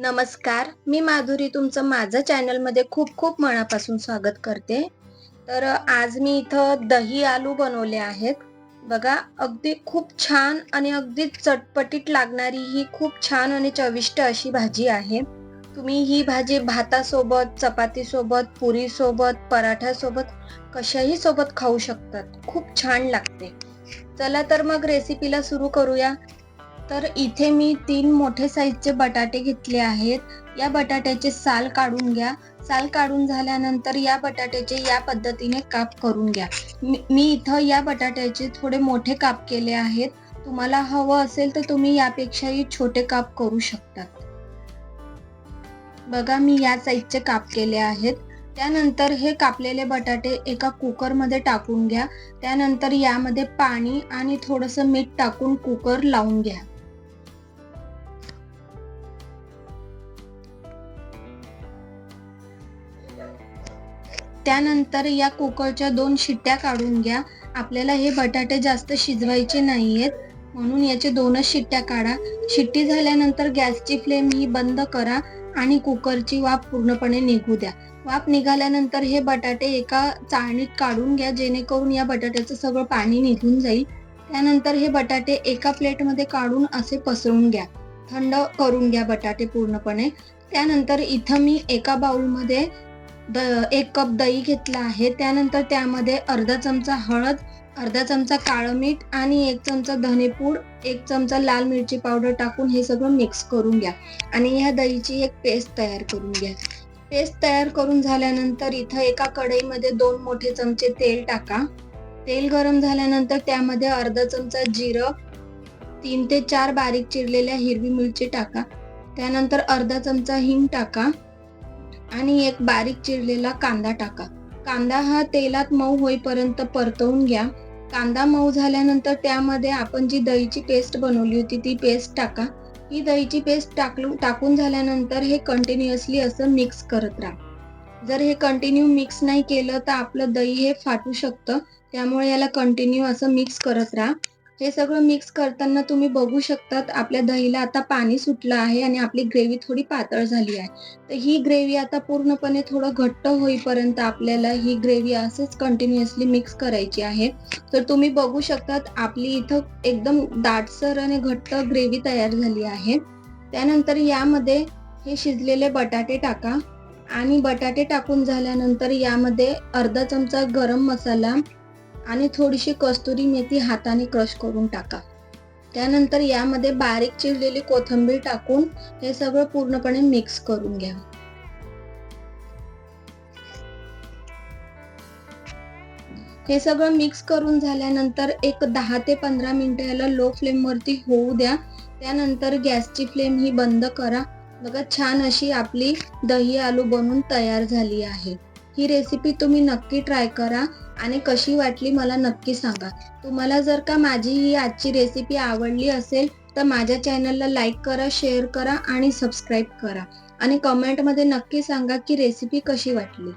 नमस्कार मी माधुरी तुमचं माझं चॅनलमध्ये खूप खूप मनापासून स्वागत करते. तर आज मी इथं दही आलू बनवले आहेत. बघा अगदी खूप छान आणि अगदी चटपटीत लागणारी ही खूप छान आणि चविष्ट अशी भाजी आहे. तुम्ही ही भाजी भातासोबत चपातीसोबत पुरीसोबत पराठ्यासोबत कशाही सोबत खाऊ शकतात. खूप छान लागते. चला तर मग रेसिपीला सुरू करूया. तर इथे मी तीन मोठे साईजचे बटाटे घेतले आहेत. या बटाट्याचे साल काढून घ्या. साल काढून झाल्यानंतर या बटाट्याचे या पद्धतीने काप करून घ्या. मी इथं या बटाट्याचे थोडे मोठे काप केले आहेत. तुम्हाला हवं असेल तर तुम्ही यापेक्षाही छोटे काप करू शकतात. बघा मी या साईजचे काप केले आहेत. त्यानंतर हे कापलेले बटाटे एका कुकरमध्ये टाकून घ्या. त्यानंतर यामध्ये पाणी आणि थोडंसं मीठ टाकून कुकर लावून घ्या. त्यानंतर या कुकरच्या दोन शिट्ट्या काढून घ्या. आपल्याला हे बटाटे जास्त शिजवायचे नाही आहेत म्हणून याचे दोनच शिट्ट्या काढा. शिट्टी झाल्यानंतर गॅसची फ्लेम ही बंद करा आणि कुकरची वाफ पूर्णपणे निघू द्या. वाफ निघाल्यानंतर हे बटाटे एका चाळणीत काढून घ्या जेणेकरून या बटाट्याचं सगळं पाणी निघून जाईल. त्यानंतर हे बटाटे एका प्लेटमध्ये काढून असे पसरून घ्या. थंड करून घ्या बटाटे पूर्णपणे. त्यानंतर इथं मी एका बाउलमध्ये द एक कप दही घेतला आहे. त्यानंतर त्यामध्ये अर्धा चमचा हळद अर्धा चमचा काळं मीठ आणि एक चमचा धनेपूड एक चमचा लाल मिरची पावडर टाकून हे सगळं मिक्स करून घ्या. आणि ह्या दहीची एक पेस्ट तयार करून घ्या. पेस्ट तयार करून झाल्यानंतर इथं एका कढईमध्ये दोन मोठे चमचे तेल टाका. तेल गरम झाल्यानंतर त्यामध्ये अर्धा चमचा जिरं तीन ते चार बारीक चिरलेल्या हिरवी मिरची टाका. त्यानंतर अर्धा चमचा हिंग टाका. आणि एक बारीक चिरलेला कांदा टाका. कांदा हा तेलात मऊ होईपर्यंत परतवून घ्या. कांदा मऊ झाल्यानंतर त्यामध्ये आपण जी दहीची पेस्ट बनवली होती ती पेस्ट टाका. ही दहीची पेस्ट टाकलू टाकून झाल्यानंतर हे कंटिन्युअसली असं मिक्स करत राहा. जर हे कंटिन्यू मिक्स नाही केलं तर आपलं दही हे फाटू शकतं. त्यामुळे याला कंटिन्यू असं मिक्स करत राहा. हे सगळं मिक्स करताना तुम्ही बघू शकतात आपल्या दहीला आता पाणी सुटलं आहे आणि आपली ग्रेव्ही थोडी पातळ झाली आहे. तर ही ग्रेव्ही आता पूर्णपणे थोडं घट्ट होईपर्यंत आपल्याला ही ग्रेव्ही असंच कंटिन्युअसली मिक्स करायची आहे. तर तुम्ही बघू शकतात आपली इथं एकदम दाटसर आणि घट्ट ग्रेव्ही तयार झाली आहे. त्यानंतर यामध्ये हे शिजलेले बटाटे टाका. आणि बटाटे टाकून झाल्यानंतर यामध्ये अर्धा चमचा गरम मसाला आणि थोडीशी कस्तुरी मेथी हाताने क्रश करून टाका. त्यानंतर यामध्ये बारीक चिरलेली कोथिंबीर टाकून हे सगळं पूर्णपणे मिक्स करून घ्या. हे सगळं मिक्स करून झाल्यानंतर एक दहा ते पंधरा मिनिटं याला लो फ्लेम वरती होऊ द्या. त्यानंतर गॅसची फ्लेम ही बंद करा. बघा छान अशी आपली दही आलू बनून तयार झाली आहे. ही रेसिपी तुम्ही नक्की ट्राय करा. आणि कशी वाटली मला नक्की सांगा. तुम्हाला जर का माझी ही आजची रेसिपी आवडली असेल तर माझ्या चॅनलला लाईक करा शेअर करा आणि सबस्क्राईब करा. आणि कमेंटमध्ये नक्की सांगा की रेसिपी कशी वाटली.